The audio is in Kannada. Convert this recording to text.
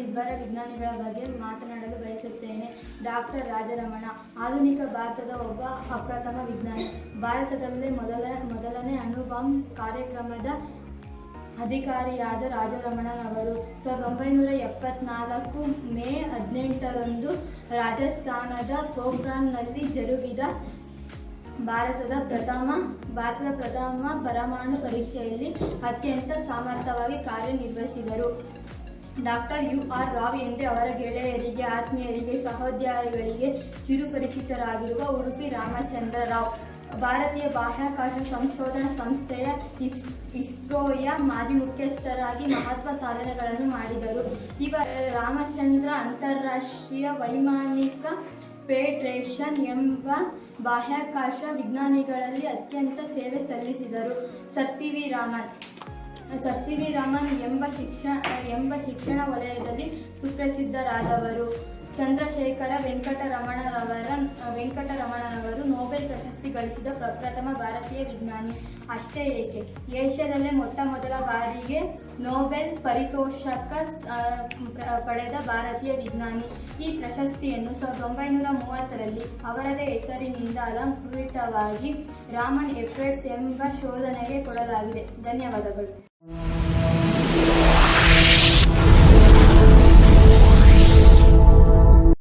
ಇಬ್ಬರ ವಿಜ್ಞಾನಿಗಳ ಬಗ್ಗೆ ಮಾತನಾಡಲು ಬಯಸುತ್ತೇನೆ. ಡಾಕ್ಟರ್ ರಾಜರಮಣ, ಆಧುನಿಕ ಭಾರತದ ಒಬ್ಬ ಅಪ್ರಥಮ ವಿಜ್ಞಾನಿ. ಭಾರತದಲ್ಲೇ ಮೊದಲ, ಮೊದಲನೇ ಅಣುಬಾಂಬ್ ಕಾರ್ಯಕ್ರಮದ ಅಧಿಕಾರಿಯಾದ ರಾಜರಮಣನವರು. ಸಾವಿರದ ಒಂಬೈನೂರ ಎಪ್ಪತ್ನಾಲ್ಕು ಮೇ ಹದಿನೆಂಟರಂದು ರಾಜಸ್ಥಾನದ ಪೋಖ್ರಾನ್ನಲ್ಲಿ ಜರುಗಿದ ಭಾರತದ ಪ್ರಥಮ ಭಾರತದ ಪ್ರಥಮ ಪರಮಾಣು ಪರೀಕ್ಷೆಯಲ್ಲಿ ಅತ್ಯಂತ ಸಮರ್ಥವಾಗಿ ಕಾರ್ಯನಿರ್ವಹಿಸಿದರು. ಡಾಕ್ಟರ್ ಯು ಆರ್ ರಾವ್ ಎಂದೇ ಅವರ ಗೆಳೆಯರಿಗೆ, ಆತ್ಮೀಯರಿಗೆ, ಸಹೋದ್ಯೋಗಿಗಳಿಗೆ ಚಿರುಪರಿಚಿತರಾಗಿರುವ ಉಡುಪಿ ರಾಮಚಂದ್ರ ರಾವ್. ಭಾರತೀಯ ಬಾಹ್ಯಾಕಾಶ ಸಂಶೋಧನಾ ಸಂಸ್ಥೆಯ ಇಸ್, ಇಸ್ರೋಯ ಮಾಜಿ ಮುಖ್ಯಸ್ಥರಾಗಿ ಮಹತ್ವ ಸಾಧನೆಗಳನ್ನು ಮಾಡಿದರು. ಇವ ರಾಮಚಂದ್ರ ಅಂತಾರಾಷ್ಟ್ರೀಯ ವೈಮಾನಿಕ ಫೆಡರೇಷನ್ ಎಂಬ ಬಾಹ್ಯಾಕಾಶ ವಿಜ್ಞಾನಿಗಳಲ್ಲಿ ಅತ್ಯಂತ ಸೇವೆ ಸಲ್ಲಿಸಿದರು. Sir C V Raman. Sir C V Raman ಎಂಬ ಶಿಕ್ಷಣ ಎಂಬ ಶಿಕ್ಷಣ ವಲಯದಲ್ಲಿ ಸುಪ್ರಸಿದ್ಧರಾದವರು. ಚಂದ್ರಶೇಖರ ವೆಂಕಟರಮಣರವರ ವೆಂಕಟರಮಣನವರು ಪ್ರಶಸ್ತಿ ಗಳಿಸಿದ ಪ್ರಪ್ರಥಮ ಭಾರತೀಯ ವಿಜ್ಞಾನಿ ಅಷ್ಟೇ ಏಕೆ? ಏಷ್ಯಾದಲ್ಲೇ ಮೊಟ್ಟ ಮೊದಲ ಬಾರಿಗೆ ನೊಬೆಲ್ ಪರಿತೋಷಕ ಪಡೆದ ಭಾರತೀಯ ವಿಜ್ಞಾನಿ ಈ ಪ್ರಶಸ್ತಿಯನ್ನು ಸಾವಿರದ ಒಂಬೈನೂರ ಮೂವತ್ತರಲ್ಲಿ ಅವರದೇ ಹೆಸರಿನಿಂದ ಅಲಂಕೃತವಾಗಿ ರಾಮನ್ ಎಫೆಟ್ಸ್ ಎಂಬ ಶೋಧನೆಗೆ ಕೊಡಲಾಗಿದೆ. ಧನ್ಯವಾದಗಳು.